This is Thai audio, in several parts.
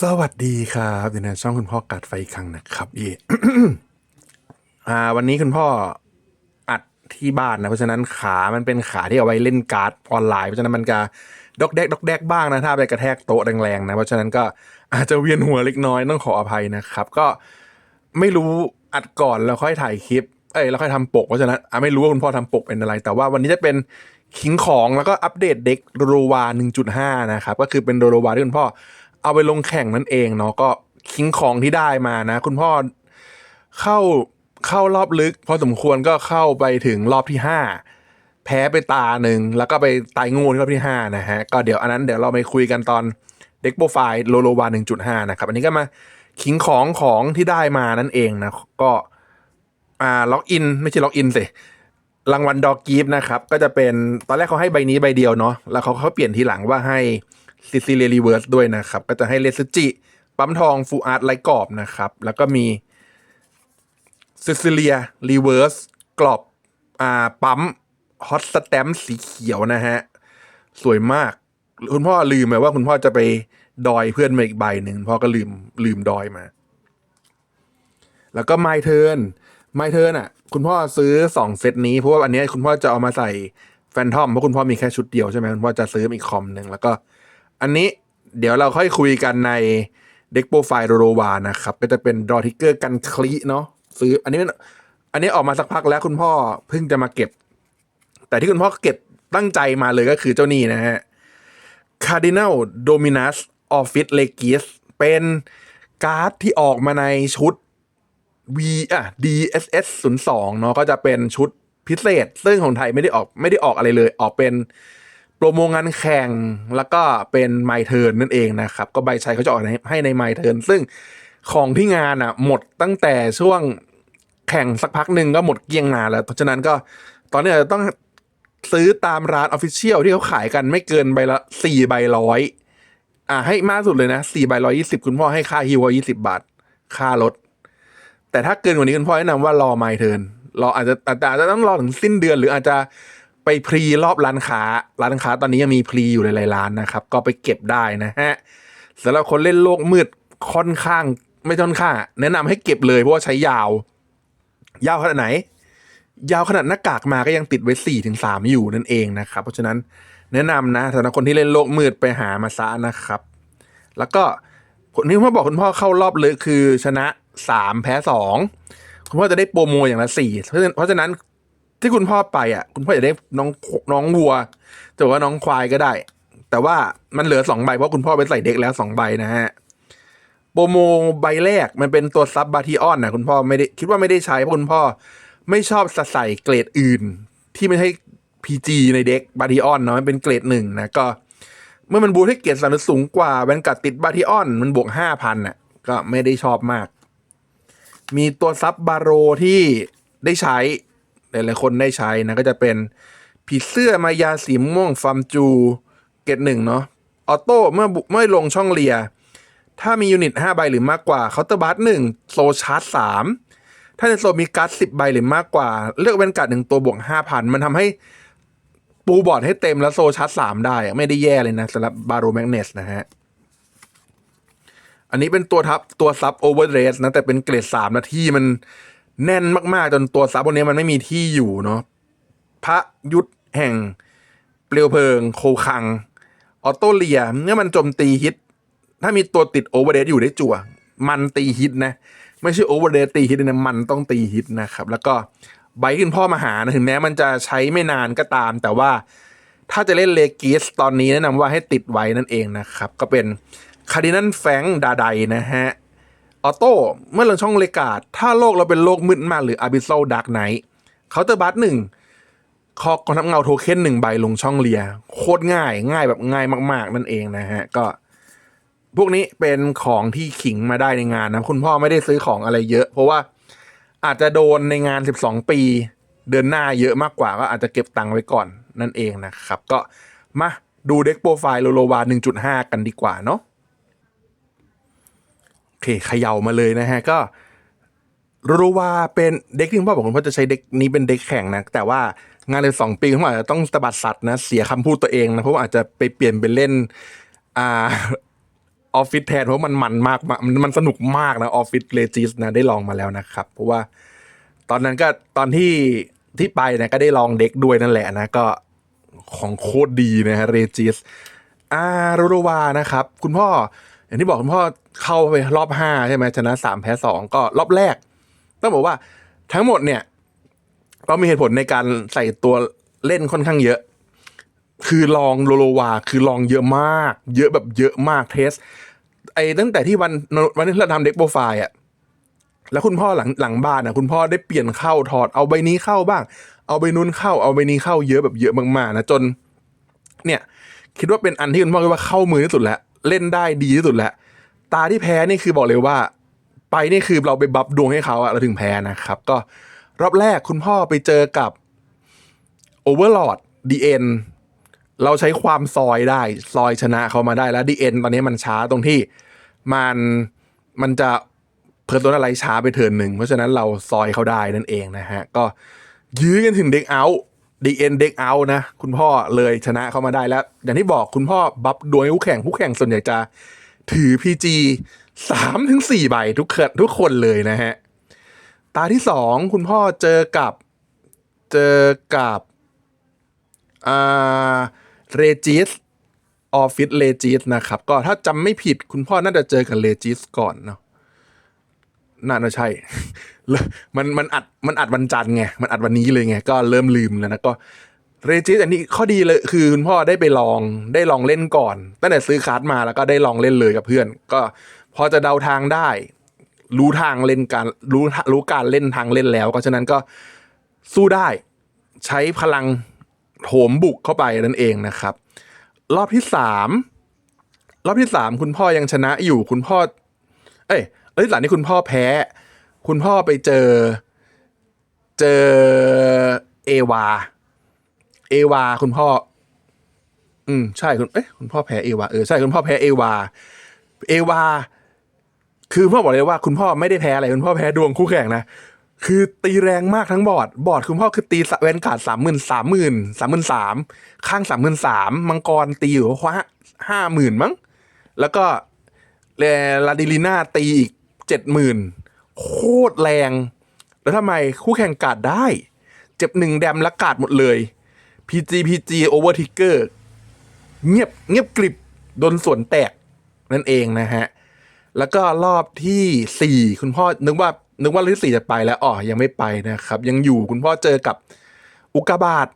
สวัสดีครับอยู่ในช่องคุณพ่อกัดไฟอีกครั้งนะครับเออ่า วันนี้คุณพ่ออัดที่บ้านนะ เพราะฉะนั้นขามันเป็นขาที่เอาไว้เล่นการ์ดออนไลน์ เพราะฉะนั้นมันก็ดอกแดกดอกแดกบ้างนะ ถ้าไปกระแทกโต๊ะแรงๆนะ เพราะฉะนั้นก็อาจจะเวียนหัวเล็กน้อยต้องขออภัยนะครับ ก็ไม่รู้อัดก่อนแล้วค่อยถ่ายคลิป เอ้ยแล้วค่อยทำปก เพราะฉะนั้นไม่รู้ว่าคุณพ่อทำปกเป็นอะไร แต่ว่าวันนี้จะเป็นคิงของแล้วก็อัปเดตเด็กโรวา1.5 นะครับ ก็คือเป็นโรวาที่คุณพ่อ เอาไปลงแข่งนั่นเองเนาะก็คิงของที่ได้มานะ คุณพ่อเข้าเข้ารอบลึก พอสมควรก็เข้าไปถึงรอบที่5แพ้ไปตาหนึ่งแล้วก็ไปตายงูที่รอบที่5นะฮะก็เดี๋ยวอันนั้นเดี๋ยวเราไปคุยกันตอนเด็กโปรไฟล์โลโลวา1.5นะครับ อันนี้ก็มาคิงของของที่ได้มานั่นเองนะก็อ่าล็อกอินไม่ใช่ล็อกอินสิรางวัลดอกกีฟนะครับ ก็จะเป็นตอนแรกเขาให้ใบนี้ใบเดียวเนาะแล้วเขาเขาเปลี่ยนทีหลังว่าให้ ซิซิเลียรีเวิร์สด้วยนะครับ ก็จะให้เลสจิปั๊มทองฟูอาร์ตไลกรอบนะครับ แล้วก็มีซิซิเลียรีเวิร์สกรอบอ่าปั๊มฮอตสแตมสีเขียวนะฮะ สวยมาก คุณพ่อลืมไปว่าคุณพ่อจะไปดอยเพื่อนมาอีกใบหนึ่งพ่อก็ลืมลืมดอยมา แล้วก็ไมเทิร์นไมเทิร์นอะ คุณพ่อซื้อสองเซตนี้เพราะว่าอันนี้คุณพ่อจะเอามาใส่แฟนทอมเพราะคุณพ่อมีแค่ชุดเดียวใช่ไหมคุณพ่อจะซื้ออีกคอมหนึ่งแล้วก็ อันนี้เดี๋ยวเราค่อยคุยกันในเด็กโปรไฟล์โรวานะครับ ก็จะเป็นดรอทิกเกอร์กันคลีเนาะซื้ออันนี้อันนี้ออกมาสักพักแล้วคุณพ่อเพิ่งจะมาเก็บ แต่ที่คุณพ่อเก็บตั้งใจมาเลยก็คือเจ้านี่นะฮะ Cardinal Dominus Office Legis เป็นการ์ดที่ออกมาในชุด V อะ DSS 0 2เนาะก็จะเป็นชุดพิเศษ ซึ่งของไทยไม่ได้ออกไม่ได้ออกอะไรเลย ออกเป็น โปรโมงานแข่งแล้วก็เป็นไมเทิร์นนั่นเองนะครับ ก็ใบชัยเขาจะออกให้ในไมเทิร์นซึ่งของที่งานอะหมดตั้งแต่ช่วงแข่งสักพักหนึ่งก็หมดเกลี้ยงงานแล้วเพราะฉะนั้นก็ตอนนี้อาจจะต้องซื้อตามร้านออฟฟิเชียลที่เขาขายกันไม่เกินใบละสี่ใบร้อยอ่าให้มากสุดเลยนะสี่ใบร้อยยี่สิบคุณพ่อให้ค่าฮิวยี่สิบาท ค่ารถ แต่ถ้าเกินกว่านี้คุณพ่อแนะนำว่ารอไมเทิร์นรออาอาจจะอาจจะต้องรอถึงสิ้นเดือนหรืออาจจะ ไปพรีรอบร้านค้า ร้านค้าตอนนี้ยังมีพรีอยู่หลายๆร้านนะครับ ก็ไปเก็บได้นะฮะสำหรับคนเล่นโลกมืดค่อนข้าง ไม่ค่อนข้างแนะนำให้เก็บเลยเพราะว่าใช้ยาว ยาวขนาดไหน ยาวขนาดหน้ากากมาก็ยังติดไว้สี่ถึงสามอยู่นั่นเองนะครับ เพราะฉะนั้นแนะนำนะสำหรับคนที่เล่นโลกมืดไปหามาซะนะครับ แล้วก็คนที่พ่อบอกคุณพ่อเข้ารอบเลยคือชนะสามแพ้สองคุณพ่อจะได้โปรโมอย่างละสี่เพราะฉะนั้น ที่คุณพ่อไปอะ คุณพ่อจะได้น้องน้องวัวจะว่าน้องควายก็ได้ แต่ว่ามันเหลือสองใบเพราะคุณพ่อไปใส่เด็กแล้วสองใบนะฮะโปรโมใบแรกมันเป็นตัวซับบาทิออนนะคุณพ่อไม่ได้คิดว่าไม่ได้ใช้เพราะคุณพ่อไม่ชอบใส่เกรดอื่น ที่ไม่ใช่ PG ในเด็กบาทิออนเนาะมันเป็นเกรดหนึ่งนะก็เมื่อมันบูทให้เกียรติสารสูงกว่าแวนกัดติดบาทิออน มันบวกห้าพันน่ะ ก็ไม่ได้ชอบมาก มีตัวซับบาโรที่ได้ใช้ หลายๆคนได้ใช้นะก็จะเป็นผีเสื้อมายาสีม่วงฟาร์มจูเกตหนึ่งเนาะออโต้เมื่อเมื่อลงช่องเลีย ถ้ามียูนิตห้าใบหรือมากกว่าเคาน์เตอร์บัสหนึ่งโซชาร์จสามถ้าในโซมีการ์ดสิบใบหรือมากกว่า เลือกแวนกัดหนึ่งตัวบวกห้าพันมันทำให้ปูบอร์ดให้เต็มแล้วโซชาร์จสามได้ ไม่ได้แย่เลยนะสำหรับบาโรแมกเนสนะฮะ อันนี้เป็นตัวทับตัวซับโอเวอร์เรสนะ แต่เป็นเกรดสามนะที่มัน แน่นมากๆ จนตัวซับบนนี้มันไม่มีที่อยู่เนาะพระยุทธแห่งเปลวเพลิง โคคัง ออโตเลียเมื่อมันโจมตีฮิต ถ้ามีตัวติดโอเวอร์เรสอยู่ได้จั่ว มันตีฮิตนะ ไม่ใช่โอเวอร์เรสตีฮิตนะมันต้องตีฮิตนะครับ แล้วก็ใบขึ้นพ่อมาหานะถึงแม้มันจะใช้ไม่นานก็ตาม แต่ว่าถ้าจะเล่นเลกิสตอนนี้แนะนำว่าให้ติดไว้นั่นเองนะครับ ก็เป็นคาร์ดินันแฟงดาไดนะฮะ ออโต้เมื่อลงช่องเลกาดถ้าโลกเราเป็นโลกมืดมากหรืออาบิโซดักไนท์เคาน์เตอร์บัสหนึ่งคอกองทัพเงาโทเค็นหนึ่งใบลงช่องเลีย โคตรง่ายง่ายแบบง่ายมาก ๆ นั่นเองนะฮะ ก็ พวกนี้เป็นของที่ขิงมาได้ในงานนะ คุณพ่อไม่ได้ซื้อของอะไรเยอะ เพราะว่าอาจจะโดนในงาน 12 ปี เดือนหน้าเยอะมากกว่าก็อาจจะเก็บตังค์ไว้ก่อนนั่นเองนะครับ ก็มาดูเด็กโปรไฟล์โลโลวา 1.5 กันดีกว่าเนาะ เคเขย่ามาเลยนะฮะ ก็รู้ว่าเป็นเด็กที่พ่อบอกคุณพ่อจะใช้เด็กนี้เป็นเด็กแข่งนะ แต่ว่างานเลยสองปีคุณพ่อาจจะต้องตบัดสัตว์นะ เสียคำพูดตัวเองนะ เพราะว่าอาจจะไปเปลี่ยนเป็นเล่นอ่าออฟฟิศแทนเพราะมันมันมากมันมันสนุกมากนะออฟฟิศเลจิสนะได้ลองมาแล้วนะครับ เพราะว่าตอนนั้นก็ตอนที่ที่ไปนี่ยก็ได้ลองเด็กด้วยนั่นแหละนะก็ของโคตรดีนะฮะเรจิสอารูรวานะครับ คุณพ่อ อย่างที่บอกคุณพ่อเข้าไปรอบห้าใช่ไหมชนะสามแพ้สองก็รอบแรก ต้องบอกว่าทั้งหมดเนี่ยก็มีเหตุผลในการใส่ตัวเล่นค่อนข้างเยอะ คือลองโลโลวา คือลองเยอะมาก เยอะแบบเยอะมากเทส ไอ้ตั้งแต่ที่วันวันที่เราทำเด็กโปรไฟล์อะแล้วคุณพ่อหลังหลังบ้านอะคุณพ่อได้เปลี่ยนเข้าถอด เอาใบนี้เข้าบ้าง เอาใบนู้นเข้า เอาใบนี้เข้าเยอะแบบเยอะมากๆนะจน เนี่ย คิดว่าเป็นอันที่คุณพ่อคิดว่าเข้ามือที่สุดแล้ว เล่นได้ดีที่สุดแล้ว ตาที่แพ้นี่คือบอกเลยว่า ไปนี่คือเราไปบับดวงให้เขาอะเราถึงแพ้นะครับ ก็รอบแรกคุณพ่อไปเจอกับ Overlord DN เอ็นเราใช้ความซอยได้ ซอยชนะเขามาได้แล้ว DN ตอนนี้มันช้าตรงที่มันมันจะเพิ่มตัวอะไรช้าไปเทินหนึ่ง เพราะฉะนั้นเราซอยเขาได้นั่นเองนะฮะ ก็ยื้อกันถึงเด็กเอา DN เอ็นเด็กเอานะ คุณพ่อเลยชนะเขามาได้แล้ว อย่างที่บอกคุณพ่อบัฟดวงให้คู่แข่งคู่แข่งส่วนใหญ่จะถือ PG สามถึงสี่ใบทุกคนทุกคนเลยนะฮะ ตาที่สองคุณพ่อเจอกับเจอกับอ่าเรจิสออฟฟิศเลจิสนะครับ ก็ถ้าจำไม่ผิดคุณพ่อน่าจะเจอกับเลจิสก่อนเนาะ น่าจะใช่ มันมันอัดมันอัดวันจันทร์ไงมันอัดวันนี้เลยไงก็เริ่มลืมแล้วนะก็เรจิสอันนี้ข้อดีเลยคือคุณพ่อได้ไปลองได้ลองเล่นก่อน ตั้งแต่ซื้อการ์ดมาแล้วก็ได้ลองเล่นเลยกับเพื่อน ก็พอจะเดาทางได้ รู้ทางเล่นการรู้รู้การเล่นทางเล่นแล้ว ก็ฉะนั้นก็สู้ได้ใช้พลังโถมบุกเข้าไปนั่นเองนะครับ รอบที่สามรอบที่สามคุณพ่อยังชนะอยู่คุณพ่อ เอ้ย รอบที่สามนี่คุณพ่อแพ้ คุณพ่อไปเจอ เจอเอวา เอวา คุณพ่อ อืมใช่คุณเอ้ยคุณพ่อแพ้เอวาเออใช่คุณพ่อแพ้เอวา เอวา คือพ่อบอกเลยว่าคุณพ่อไม่ได้แพ้อะไรคุณพ่อแพ้ดวงคู่แข่งนะคือตีแรงมากทั้งบอร์ดบอร์ดคุณพ่อคือตีแวนการ์ดสามหมื่นสามหมื่นสามหมื่นสามข้างสามหมื่นสามมังกรตีอยู่ว่าห้าหมื่นมั้ง แล้วก็เลลาดิลิน่าตีอีก เจ็ดหมื่นโคตรแรง แล้วทำไมคู่แข่งกาดได้ เจ็บหนึ่งแดมและกาดหมดเลย PG PG Over Trigger เงียบเงียบกริบโดนสวนแตกนั่นเองนะฮะ แล้วก็รอบที่สี่คุณพ่อนึกว่านึกว่ารอบที่สี่จะไปแล้วอ๋อยังไม่ไปนะครับ ยังอยู่คุณพ่อเจอกับอุกกาบาต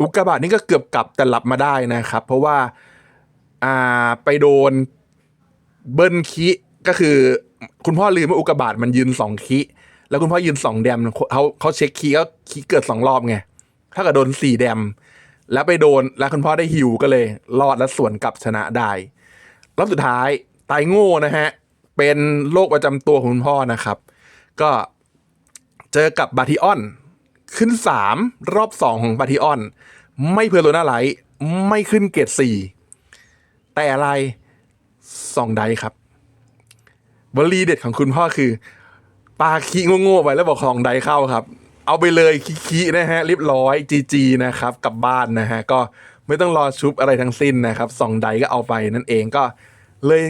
อุกกาบาตนี่ก็เกือบกลับแต่หลับมาได้นะครับ เพราะว่าอ่าไปโดนเบิ้ลคิ ก็คือคุณพ่อลืมว่าอุกกาบาตมันยืนสองคิแล้วคุณพ่อยืนสองแดมเขาเขาเช็คคีก็คีเกิดสองรอบไงถ้าเกิดโดนสี่แดม แล้วไปโดนแล้วคุณพ่อได้ฮิวก็เลย รอดและสวนกลับชนะได้รอบสุดท้ายตายโง่นะฮะ เป็นโรคประจำตัวของคุณพ่อนะครับ ก็เจอกับบาทิออน ขึ้นสามรอบสองของบาทิออน ไม่เพอร์โลนาไลท์ไม่ขึ้นเกรดสี่แต่อะไรสองไดครับ วลีเด็ดของคุณพ่อคือปาขี้โง่ๆไปแล้วบอกของไดเข้าครับ เอาไปเลยขี้ๆนะฮะเรียบร้อยจีจีนะครับกลับบ้านนะฮะก็ไม่ต้องรอชุบอะไรทั้งสิ้นนะครับสองไดก็เอาไปนั่นเองก็เลย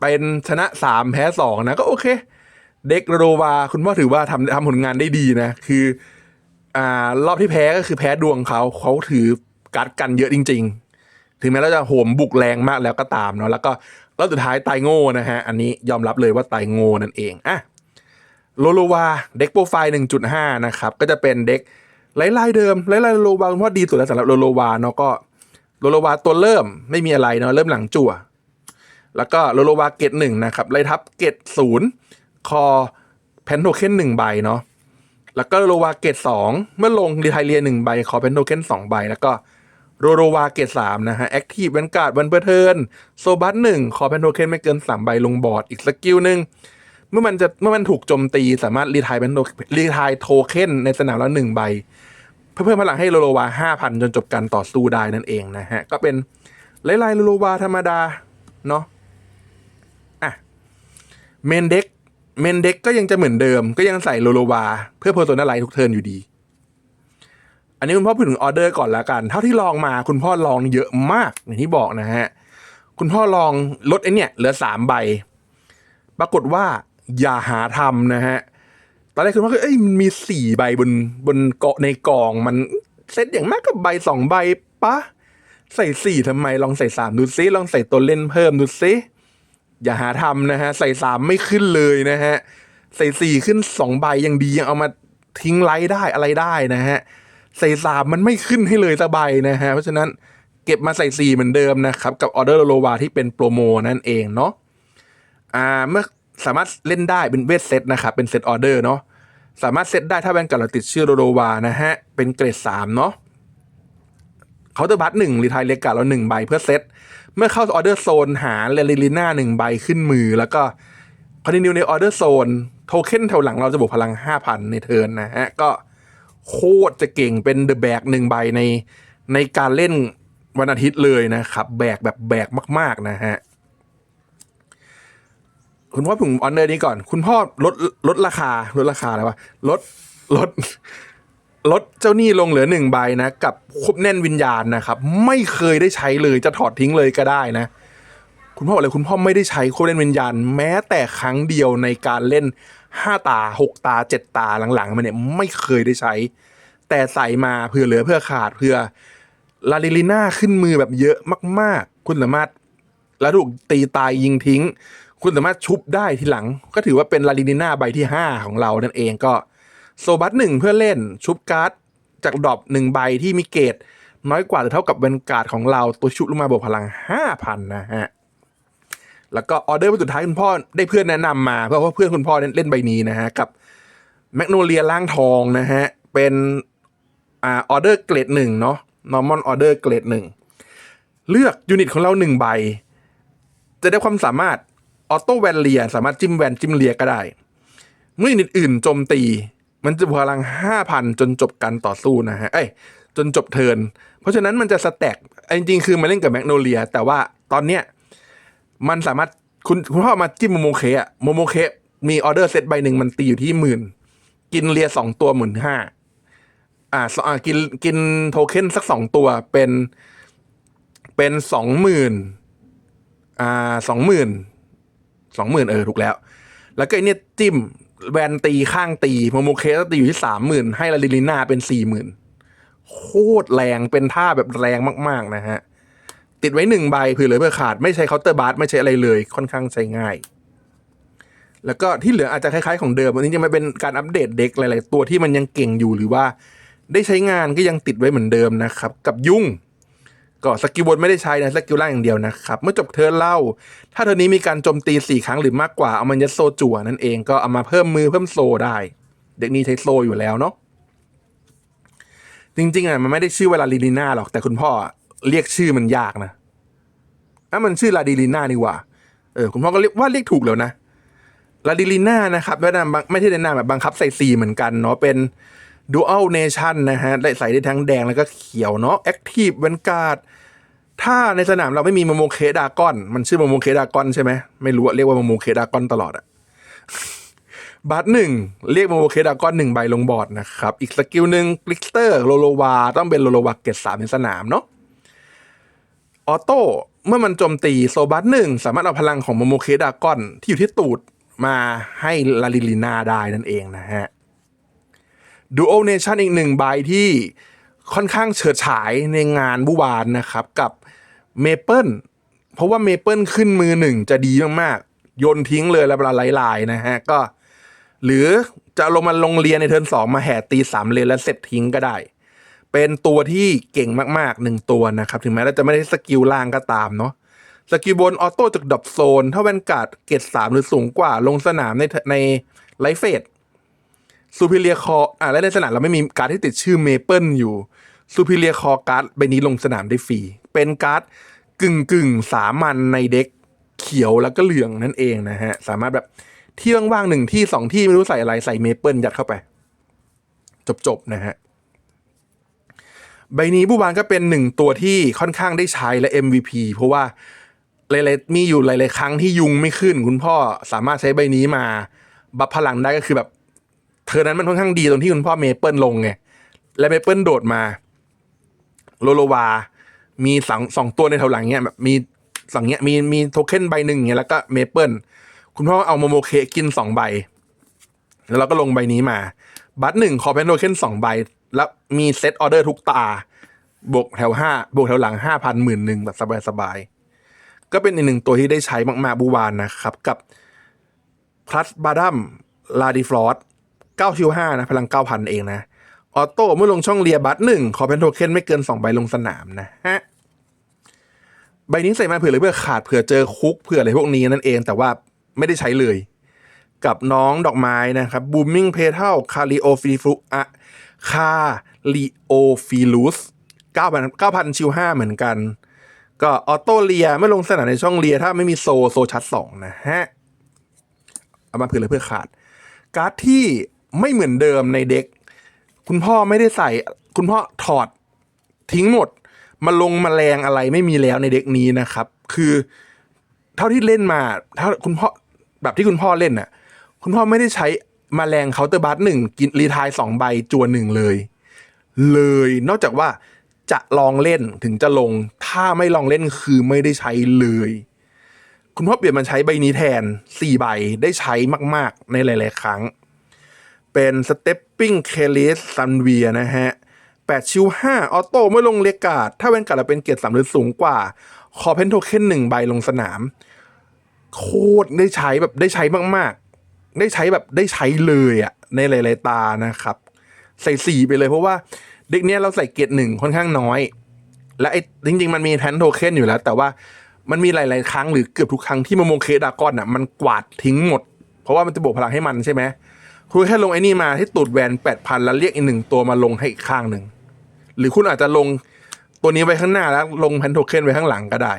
เป็นชนะสามแพ้สองนะก็โอเค เด็กโรวาคุณพ่อถือว่าทำทำผลงานได้ดีนะ คืออ่ารอบที่แพ้ก็คือแพ้ดวงเขาเขาถือการ์ดกันเยอะจริง ๆ ถึงแม้เราจะโหมบุกแรงมากแล้วก็ตามเนาะแล้วก็ รอบสุดท้ายตายโง่นะฮะ อันนี้ยอมรับเลยว่าตายโง่นั่นเองอะโลโลวาเด็กโปรไฟล์ 1.5 นะครับ ก็จะเป็นเด็กไล่ไล่เดิมไล่ไล่โลโลวาคุณพ่อดีสุดแล้วสำหรับโลโลวาเนาะก็โลโลวาตัวเริ่มไม่มีอะไรเนาะเริ่มหลังจั่ว แล้วก็โลโลวาเกตหนึ่งนะครับไล่ทับเกตศูนย์คอแพนโทเค็นหนึ่งใบเนาะแล้วก็โลโลวาเกตสองเมื่อลงดีไทเรียหนึ่งใบคอแพนโทเค็นสองใบแล้วก็ โรโรวาเกตสามนะฮะแอคทีฟเวนการ์ดวันเปอร์เทิร์นโซบัสหนึ่งคอแพนโทเคนไม่เกินสามใบลงบอร์ดอีกสกิลหนึ่งเมื่อมันจะเมื่อมันถูกโจมตีสามารถรีทายเป็นรีทายโทเค็นในสนามละหนึ่งใบ เพื่อเพิ่มพลังให้โลโลวาห้าพันจนจบการต่อสู้ได้นั่นเองนะฮะ ก็เป็นไล่ไล่โลโลวาธรรมดา เนาะเมนเด็กเมนเด็กก็ยังจะเหมือนเดิม ก็ยังใส่โลโลวา เพื่อเพอร์โซนาไลทุกเทิร์นอยู่ดี นนี้คุณพ่อพูดถึงออเดอร์ก่อนละกัน เท่าที่ลองมาคุณพ่อลองเยอะมากอย่างที่บอกนะฮะ คุณพ่อลองลดไอเนี่ยเหลือสามใบ ปรากฏว่าอย่าหาทำนะฮะ ตอนแรกคุณพ่อก็เอ้ยมันมีสี่ใบบนบนเกาะในกองมันเซตอย่างมากก็ใบสองใบปะใส่สี่ทำไมลองใส่สามดูซิลองใส่ตัวเล่นเพิ่มดูซิอย่าหาทำนะฮะ ใส่สามไม่ขึ้นเลยนะฮะ ใส่สี่ขึ้นสองใบยังดียังเอามาทิ้งไลท์ได้อะไรได้นะฮะ ใส่สามมันไม่ขึ้นให้เลยสักใบนะฮะ เพราะฉะนั้นเก็บมาใส่สี่เหมือนเดิมนะครับ กับออเดอร์โลวาที่เป็นโปรโมนั่นเองเนาะอ่าเมื่อสามารถเล่นได้เป็นเวทเซตนะครับ เป็นเซตออเดอร์เนาะสามารถเซตได้ถ้าแบนกับเราติดชื่อโลโลวานะฮะ เป็นเกรดสามเนาะเคาน์เตอร์บัตหนึ่งรีทายเลกาเราหนึ่งใบเพื่อเซตเมื่อเข้าออเดอร์โซนหาเรลิลิน่าหนึ่งใบขึ้นมือ แล้วก็คอนติเนียในออเดอร์โซนโทเค็นแถวหลังเราจะบวกพลัง 5,000 ในเทิร์นนะฮะ ก็ โคตรจะเก่งเป็นเดอะแบกหนึ่งใบในในการเล่นวันอาทิตย์เลยนะครับ แบกแบบแบกมาก ๆ นะฮะ คุณพ่อผมออนเดอร์นี้ก่อน คุณพ่อลดลดราคาลดราคาอะไรวะลดลดลดเจ้าหนี้ลงเหลือหนึ่งใบนะ กับควบแน่นวิญญาณนะครับ ไม่เคยได้ใช้เลยจะถอดทิ้งเลยก็ได้นะ คุณพ่อบอกเลยคุณพ่อไม่ได้ใช้ควบแน่นวิญญาณ แม้แต่ครั้งเดียวในการเล่น ห้าตาหกตาเจ็ดตาหลังๆ มาเนี่ยไม่เคยได้ใช้ แต่ใส่มาเพื่อเหลือเพื่อขาดเพื่อลาลิลิน่าขึ้นมือแบบเยอะมากๆ คุณสามารถแล้วถูกตีตายยิงทิ้ง คุณสามารถชุบได้ทีหลัง ก็ถือว่าเป็นลาลินิน่าใบที่ 5 ของเรานั่นเองก็โซบัสหนึ่งเพื่อเล่นชุบการ์ดจากดรอปหนึ่งใบที่มีเกรดน้อยกว่าหรือเท่ากับเวนการ์ดของเราตัวชุบลงมาบวกพลัง 5,000 นะฮะ แล้วก็ออเดอร์ใบสุดท้ายคุณพ่อได้เพื่อนแนะนำมาเพราะว่าเพื่อนคุณพ่อเล่นใบนี้นะฮะกับแมกโนเลียล่างทองนะฮะเป็นอ่าออเดอร์เกรดหนึ่งเนาะ normal order เกรดหนึ่งเลือกยูนิตของเราหนึ่งใบ จะได้ความสามารถออโต้แวนเลียสามารถจิ้มแวนจิ้มเลียก็ได้ เมื่อยูนิตอื่นโจมตี มันจะพลังห้าพันจนจบการต่อสู้นะฮะเอ้ยจนจบเทิร์นเพราะฉะนั้นมันจะสแต็กจริงๆคือมาเล่นกับแมกโนเลีย แต่ว่าตอนเนี้ย มันสามารถคุณคุณพ่อมาจิ้มโมโมเคอะโมโมเคมีออเดอร์เซตใบหนึ่งมันตีอยู่ที่หมื่นกินเลียสองตัวหมื่นห้าอ่าสอ่ากินกินโทเค็นสักสองตัวเป็นเป็นสองหมื่นอ่าสองหมื่นสองหมื่นเออถูกแล้ว แล้วก็ไอเนี่ยจิ้มแวนตีข้างตีโมโมเคสตีอยู่ที่สามหมื่นให้ลาลิลิน่าเป็นสี่หมื่นโคตรแรงเป็นท่าแบบแรงมาก ๆ นะฮะ ติดไว้หนึ่งใบเผื่อเหลือเพื่อขาดไม่ใช้เคาน์เตอร์บาร์ไม่ใช้อะไรเลยค่อนข้างใช้ง่าย แล้วก็ที่เหลืออาจจะคล้ายๆของเดิมอันนี้จะมาเป็นการอัปเดตเด็กหลาย ๆ ตัวที่มันยังเก่งอยู่หรือว่า ได้ใช้งานก็ยังติดไว้เหมือนเดิมนะครับ กับยุ่งก็สกิลบนไม่ได้ใช้นะสกิลล่างอย่างเดียวนะครับ เมื่อจบเทิร์นเล่า ถ้าเทิร์นนี้มีการโจมตีสี่ครั้งหรือมากกว่าเอามันยัดโซจั่วนั่นเองก็เอามาเพิ่มมือเพิ่มโซได้ เด็กนี้ใช้โซอยู่แล้วเนาะจริงๆอะมันไม่ได้ชื่อเวลาลิลิน่าหรอกแต่คุณพ่อ เรียกชื่อมันยากนะอะมันชื่อลาดิลิน่านี่ว่า เออคุณพ่อก็เรียกว่าเรียกถูกแล้วนะลาดิลิน่านะครับแนะนำไม่ใช่แนะนำแบบบังคับใส่สีเหมือนกันเนาะเป็น Dual Nation นะฮะได้ใส่ได้ทั้งแดงแล้วก็เขียวเนาะ Active v a n g u a r d ถ้าในสนามเราไม่มีโมโมเคดากอน มันชื่อโมโมเคดากอนใช่ไหมไม่รู้เรียกว่าโมโมเคดากอนตลอดอะบัตหนึ่งเรียกโมโมเคดากอนหนึ่งใบลงบอร์ดนะครับ อีกสกิลหนึ่งกลิกเตอร์โลโลวาต้องเป็นโลโลวาเกตสามในสนามเนาะ ออโต้เมื่อมันโจมตีโซบัสหนึ่งสามารถเอาพลังของโมโมเคดากอนที่อยู่ที่ตูดมาให้ลาลิลินาได้นั่นเองนะฮะดูโอเนชั่นอีกหนึ่งใบที่ค่อนข้างเฉิดฉายในงานบุวานนะครับกับเมเปิลเพราะว่าเมเปิลขึ้นมือหนึ่งจะดีมากๆโยนทิ้งเลยแล้วเวลาไล่ๆนะฮะก็ หรือจะลงมาลงเรียนในเทิร์นสองมาแห่ตีสามเลนแล้วเสร็จทิ้งก็ได้ เป็นตัวที่เก่งมากๆหนึ่งตัวนะครับ ถึงแม้เราจะไม่ได้สกิลล่างก็ตามเนาะสกิลบนออโต้จากดรอปโซน ถ้าแวนการ์ดเกตสามหรือสูงกว่าลงสนามในในไลฟ์เฟสซูพิเลียคออ่าและในสนามเราไม่มีการ์ดที่ติดชื่อเมเปิลอยู่ซูพิเลียคอการ์ดใบนี้ลงสนามได้ฟรี เป็นการ์ดกึ่งกึ่งสามัญในเด็กเขียวแล้วก็เหลืองนั่นเองนะฮะ สามารถแบบที่ว่างๆหนึ่งที่สองที่ไม่รู้ใส่อะไรใส่เมเปิลยัดเข้าไป จบๆนะฮะ ใบนี้บูบานก็เป็นหนึ่งตัวที่ค่อนข้างได้ใช้และ MVP เพราะว่าหลายๆมีอยู่หลาย ๆ ครั้งที่ยุงไม่ขึ้น คุณพ่อสามารถใช้ใบนี้มา บัฟพลังได้ก็คือแบบ เธอนั้นมันค่อนข้างดีตรงที่คุณพ่อเมเปิลลงไงและเมเปิลโดดมาโลโลวา มีสองสองตัวในแถวหลังเนี่ยแบบมีสังเงี้ยมีมีโทเค็นใบหนึ่งอย่างเงี้ยแล้วก็เมเปิลคุณพ่อเอาโมโมเคกินสองใบ แล้วเราก็ลงใบนี้มา บัตรหนึ่งขอเป็นโทเค็นสองใบ แล้วมีเซตออเดอร์ทุกตา บวกแถวห้าบวกแถวหลังห้าพันหมื่นหนึ่งแบบสบายๆ ก็เป็นอีกหนึ่งตัวที่ได้ใช้มากๆบูวานนะครับ กับ plus บาดัมลาดิฟลอส9ชิว5นะ พลัง9,000เองนะ ออโต้เมื่อลงช่องเลียบัตหนึ่งขอเป็นโทเค็นไม่เกิน2ใบลงสนามนะฮะใบนี้ใส่มาเผื่อเลยเพื่อขาดเผื่อเจอคุกเผื่ออะไรพวกนี้นั่นเองแต่ว่าไม่ได้ใช้เลย กับน้องดอกไม้นะครับบูมมิ่งเพเทลคาริโอฟิลุอะ คาริโอฟิลุส9,000 9,000 ชิว5เหมือนกัน ก็ออโตเลียไม่ลงสนามในช่องเลีย ถ้าไม่มีโซโซชัดสองนะฮะ เอามาเผื่อเลยเพื่อขาด การ์ดที่ไม่เหมือนเดิมในเด็ก คุณพ่อไม่ได้ใส่ คุณพ่อถอดทิ้งหมด มาลงมาแรงอะไรไม่มีแล้วในเด็กนี้นะครับ คือ เท่าที่เล่นมา ถ้าคุณพ่อแบบที่คุณพ่อเล่นน่ะ คุณพ่อไม่ได้ใช้ มาแรงเคาน์เตอร์บัสหนึ่งกินรีทายสองใบจวนหนึ่งเลย เลยนอกจากว่าจะลองเล่นถึงจะลง ถ้าไม่ลองเล่นคือไม่ได้ใช้เลย คุณพ่อเปลี่ยนมาใช้ใบนี้แทน4ใบได้ใช้มาก ๆ ในหลาย ๆ ครั้ง เป็น Stepping c a l i s Sunvia นะฮะ8ชิว5ออโต้เมื่อลงเลกาดถ้าเป็นกัดเราเป็นเกียรติสามหรือสูงกว่าขอเพนโทเค็นหนึ่งใบลงสนาม โคตรได้ใช้แบบได้ใช้มาก ได้ใช้แบบได้ใช้เลยอะในหลายๆตานะครับ ใส่สีไปเลยเพราะว่าเด็กเนี้ยเราใส่เกียรติหนึ่งค่อนข้างน้อย และไอ้จริง ๆ มันมีแพนโทเค็นอยู่แล้ว แต่ว่ามันมีหลาย ๆ ครั้งหรือเกือบทุกครั้งที่โมโมเคดากอนอะมันกวาดทิ้งหมด เพราะว่ามันจะบวกพลังให้มันใช่ไหมคุณแค่ลงไอ้นี่มาที่ตูดแวนแปดพันแล้วเรียกอีกหนึ่งตัวมาลงให้อีกข้างหนึ่งหรือคุณอาจจะลงตัวนี้ไว้ข้างหน้าแล้วลงแพนโทเค็นไว้ข้างหลังก็ได้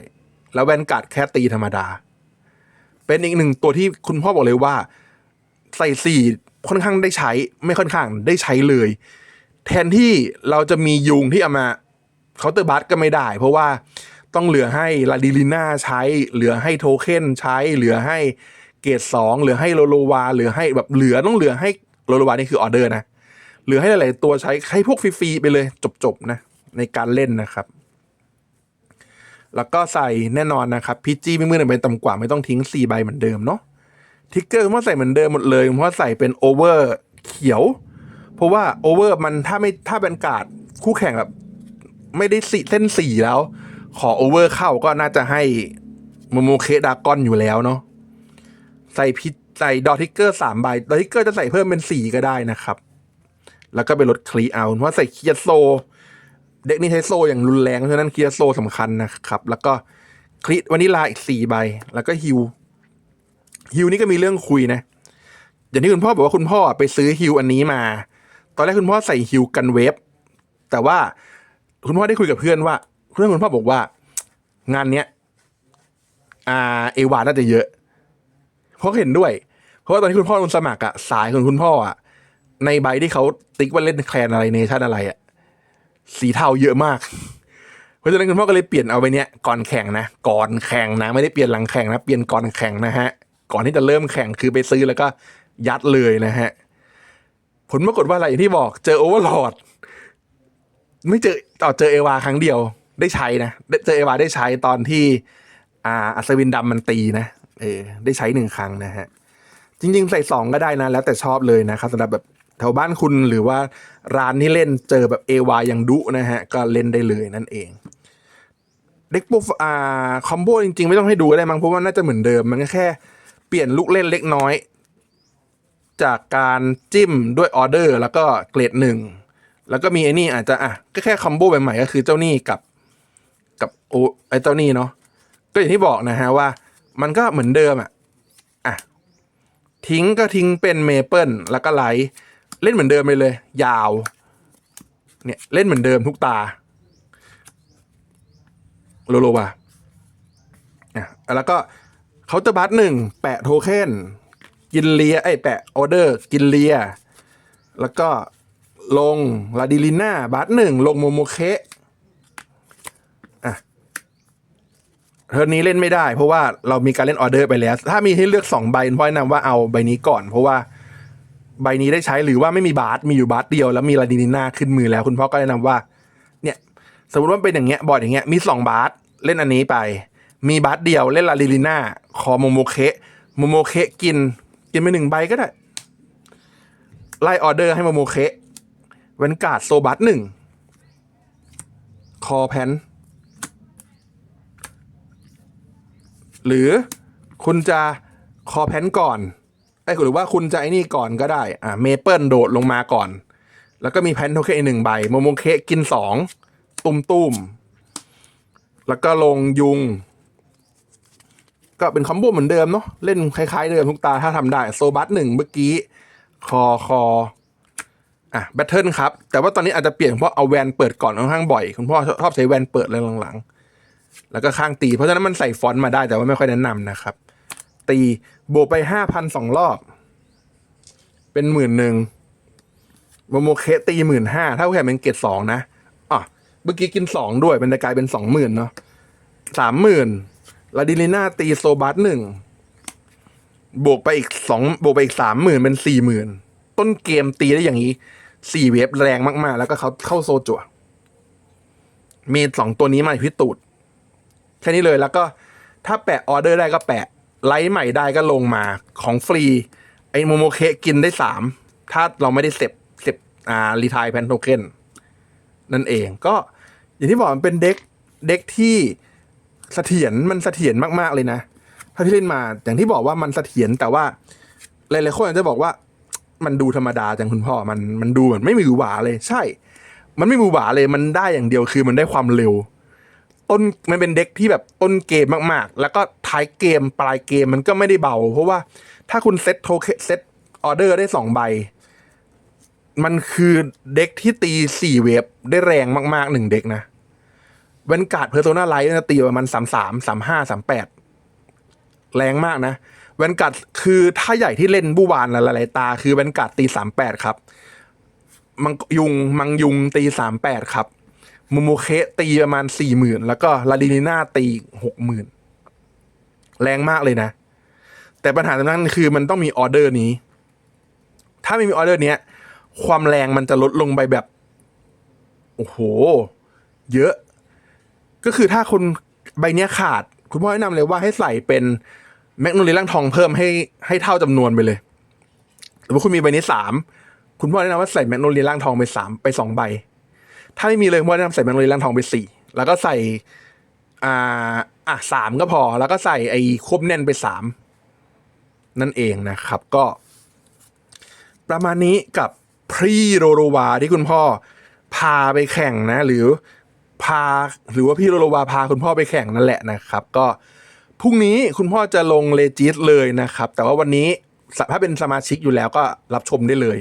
แล้วแวนการ์ดแค่ตีธรรมดา เป็นอีกหนึ่งตัวที่คุณพ่อบอกเลยว่า ใส่สี่ค่อนข้างได้ใช้ ไม่ค่อนข้างได้ใช้เลย แทนที่เราจะมียุงที่เอามาเคาน์เตอร์บัสก็ไม่ได้ เพราะว่าต้องเหลือให้ลาดิลิน่าใช้ เหลือให้โทเค็นใช้ เหลือให้เกรดสองเหลือให้โลโลวาเหลือให้แบบเหลือต้องเหลือให้โลโลวานี่คือออเดอร์นะเหลือให้หลาย ๆ ตัวใช้ให้พวกฟรี ๆ ไปเลยจบ ๆ นะ ในการเล่นนะครับ แล้วก็ใส่แน่นอนนะครับพีจีไม่มือหนึ่งเป็นต่ำกว่าไม่ต้องทิ้ง 4 ใบเหมือนเดิมเนาะ ทิกเกอร์ผมว่าใส่เหมือนเดิมหมดเลยผมว่าใส่เป็นโอเวอร์เขียว เพราะว่าโอเวอร์มันถ้าไม่ถ้าเป็นกาดคู่แข่งแบบ ไม่ได้สีเส้นสีแล้ว ขอโอเวอร์เข้าก็น่าจะให้โมโมเคดากอนอยู่แล้วเนาะใส่พิใส่ดอทิกเกอร์สามใบดอทิกเกอร์จะใส่เพิ่มเป็นสี่ก็ได้นะครับ แล้วก็ไปลดคลีเอาเพราะใส่เคียโซ เด็กนี่ใช้โซอย่างรุนแรงเพราะฉะนั้นเคียโซสำคัญนะครับ แล้วก็คลิวานิลาอีกสี่ใบ แล้วก็ฮิว ฮิวนี่ก็มีเรื่องคุยนะ อย่างที่คุณพ่อบอกว่าคุณพ่อไปซื้อฮิวอันนี้มา ตอนแรกคุณพ่อใส่ฮิวกันเวฟแต่ว่าคุณพ่อได้คุยกับเพื่อนว่าเพื่อนคุณพ่อบอกว่า งานเนี้ยอ่าเอวาน่าจะเยอะ เพราะเห็นด้วย เพราะว่าตอนที่คุณพ่อลงสมัครอะสายของคุณพ่ออะในใบที่เขาติ๊กว่าเล่นแคลนอะไรเนชั่นอะไรอะสีเทาเยอะมาก เพราะฉะนั้นคุณพ่อก็เลยเปลี่ยนเอาไปเนี้ยก่อนแข่งนะก่อนแข่งนะ ไม่ได้เปลี่ยนหลังแข่งนะ เปลี่ยนก่อนแข่งนะฮะ ก่อนที่จะเริ่มแข่งคือไปซื้อแล้วก็ยัดเลยนะฮะ ผลปรากฏว่าอะไรที่บอกเจอโอเวอร์ลอดไม่เจอต่อเจอเอวาครั้งเดียวได้ใช้นะเจอเอวาได้ใช้ตอนที่อ่าอัศวินดำมันตีนะเออได้ใช้หนึ่งครั้งนะฮะ จริง ๆ ใส่สองก็ได้นะ แล้วแต่ชอบเลยนะครับสำหรับแบบแถวบ้านคุณหรือว่าร้านที่เล่นเจอแบบเอวาอย่างดุนะฮะ ก็เล่นได้เลยนั่นเองเด็กปุ๊บอ่าคอมโบจริง ๆ ไม่ต้องให้ดูก็ได้มั้งเพราะว่าน่าจะเหมือนเดิมมันก็แค่ ลี่ยนลูกเล่นเล็กน้อย จากการจิ้มด้วยออเดอร์แล้วก็เกรดหนึ่งแล้วก็มีไอ้นี่อาจจะอะก็แค่คอมโบใหม่ๆก็คือเจ้านี่กับกับโอไอ้เจ้านี่เนาะก็อย่างที่บอกนะฮะว่า มันก็เหมือนเดิมอะอะทิ้งก็ทิ้งเป็นเมเปิลแล้วก็ไลท์เล่นเหมือนเดิมไปเลย ยาว เนี่ยเล่นเหมือนเดิมทุกตาโลโลวาอะแล้วก็ เคาน์เตอร์บัสหนึ่งแปะโทเค็นกินเลียไอแปะออเดอร์กินเลีย แล้วก็ลงลาดิลิน่าบัสหนึ่งลงโมโมเคะอะเทอร์นี้เล่นไม่ได้ เพราะว่าเรามีการเล่นออเดอร์ไปแล้ว ถ้ามีให้เลือกสองใบพ่อแนะนำว่าเอาใบนี้ก่อน เพราะว่าใบนี้ได้ใช้หรือว่าไม่มีบาสมีอยู่บาสเดียวแล้วมีลาดิลิน่าขึ้นมือแล้วคุณพ่อก็แนะนำว่า เนี่ย สมมติว่าเป็นอย่างเงี้ยบอร์ดอย่างเงี้ยมีสองบาสเล่นอันนี้ไป มีบัตรเดียวเล่นลาลิลิน่าคอโมโมเคะโมโมเคะกิน กินไปหนึ่งใบก็ได้ ไล่ออเดอร์ให้โมโมเคะเวนการ์ดโซบัตหนึ่งคอแพนหรือคุณจะคอแพนก่อนไอ้หรือว่าคุณจะไอ้นี่ก่อนก็ได้ อ่าเมเปิลโดดลงมาก่อน แล้วก็มีแพนโทเคนอีกหนึ่งใบโมโมเคะกินสองตุมตุมแล้วก็ลงยุง ก็เป็นคอมโบเหมือนเดิมเนาะเล่นคล้ายๆเดิมทุกตาถ้าทำได้โซบัสหนึ่งเมื่อกี้ คอคออะแบทเทิลครับ แต่ว่าตอนนี้อาจจะเปลี่ยนเพราะเอาแวนเปิดก่อนค่อนข้างบ่อย คุณพ่อชอบใช้แวนเปิดเลยหลังๆ แล้วก็ข้างตี เพราะฉะนั้นมันใส่ฟอนต์มาได้แต่ว่าไม่ค่อยแนะนำนะครับ ตีโบวกไปห้าพันสองรอบ เป็นหมื่นหนึ่งโมโมเคตีหมื่นห้าถ้าแค่งเป็นเกรดสองนะอะเมื่อกี้กินสองด้วยมันจะกลายเป็นสองหมื่นเนาะสามหมื่น ลาดิลิน่าตีโซบัสหนึ่ง บวกไปอีกสองบวกไปอีกสามหมื่นเป็นสี่หมื่นต้นเกมตีได้อย่างนี้สี่เวฟแรงมาก ๆ แล้วก็เขาเข้าโซจั่วมีสองตัวนี้มาพิตูดแค่นี้เลยแล้วก็ถ้าแปะออเดอร์ได้ก็แปะ ไลท์ใหม่ได้ก็ลงมาของฟรี ไอโมโมเคกินได้สามถ้าเราไม่ได้เสพเสพอ่ารีทายแพนโทเค็นนั่นเองก็อย่างที่บอกมันเป็นเด็กเด็กที่ เสถียรมันเสถียรมากๆเลยนะถ้าที่เล่นมาอย่างที่บอกว่ามันเสถียรแต่ว่าหลายๆคนอาจจะบอกว่า มันดูธรรมดาจังคุณพ่อมันมันดูเหมือนไม่มีหวาเลย ใช่ มันไม่มีหวาเลยมันได้อย่างเดียวคือมันได้ความเร็ว ต้นมันเป็นเด็กที่แบบต้นเกมมากๆ แล้วก็ท้ายเกมปลายเกมมันก็ไม่ได้เบา เพราะว่าถ้าคุณเซตโทเคเซตออเดอร์ได้สองใบ มันคือเด็กที่ตีสี่เวฟได้แรงมากๆหนึ่งเด็กนะ เวนการ์ดเพอร์โซนาไลท์จะตีประมาณสามสามสามห้าสามแปดแรงมากนะเวนการ์ดคือถ้าใหญ่ที่เล่นบูวานหลายๆตา คือเวนการ์ดตีสามแปดครับมังยุงมังยุงตีสามแปดครับมูมูเคะตีประมาณสี่หมื่นแล้วก็ลาดินีน่าตีหกหมื่นแรงมากเลยนะ แต่ปัญหาตรงนั้นคือมันต้องมีออเดอร์นี้ ถ้าไม่มีออเดอร์เนี้ย ความแรงมันจะลดลงไปแบบ โอ้โห เยอะ ก็คือถ้าคนใบเนี้ยขาด คุณพ่อแนะนำเลยว่าให้ใส่เป็นแมกโนเลียร่างทองเพิ่มให้ให้เท่าจำนวนไปเลยหรือว่าคุณมีใบนี้สามคุณพ่อแนะนำว่าใส่แมกโนเลียร่างทองไปสามไปสองใบ ถ้าไม่มีเลยผมว่าแนะนำใส่แมกโนเลียร่างทองไปสี่แล้วก็ใส่อ่าอะสามก็พอ แล้วก็ใส่ไอ้ควบแน่นไปสามนั่นเองนะครับก็ ประมาณนี้กับพรีโรโรวาที่คุณพ่อพาไปแข่งนะ หรือ พาหรือว่าพี่โรโรวาพาคุณพ่อไปแข่งนั่นแหละนะครับ ก็พรุ่งนี้คุณพ่อจะลงเลจิสเลยนะครับ แต่ว่าวันนี้ถ้าเป็นสมาชิกอยู่แล้วก็รับชมได้เลย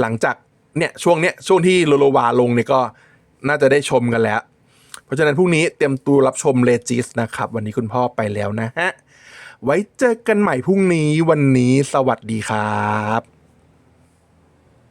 หลังจากเนี่ยช่วงเนี้ยช่วงที่โรโรวาลงเนี่ยก็น่าจะได้ชมกันแล้ว เพราะฉะนั้นพรุ่งนี้เตรียมตัวรับชมเลจิสนะครับ วันนี้คุณพ่อไปแล้วนะฮะไว้เจอกันใหม่พรุ่งนี้วันนี้สวัสดีครับ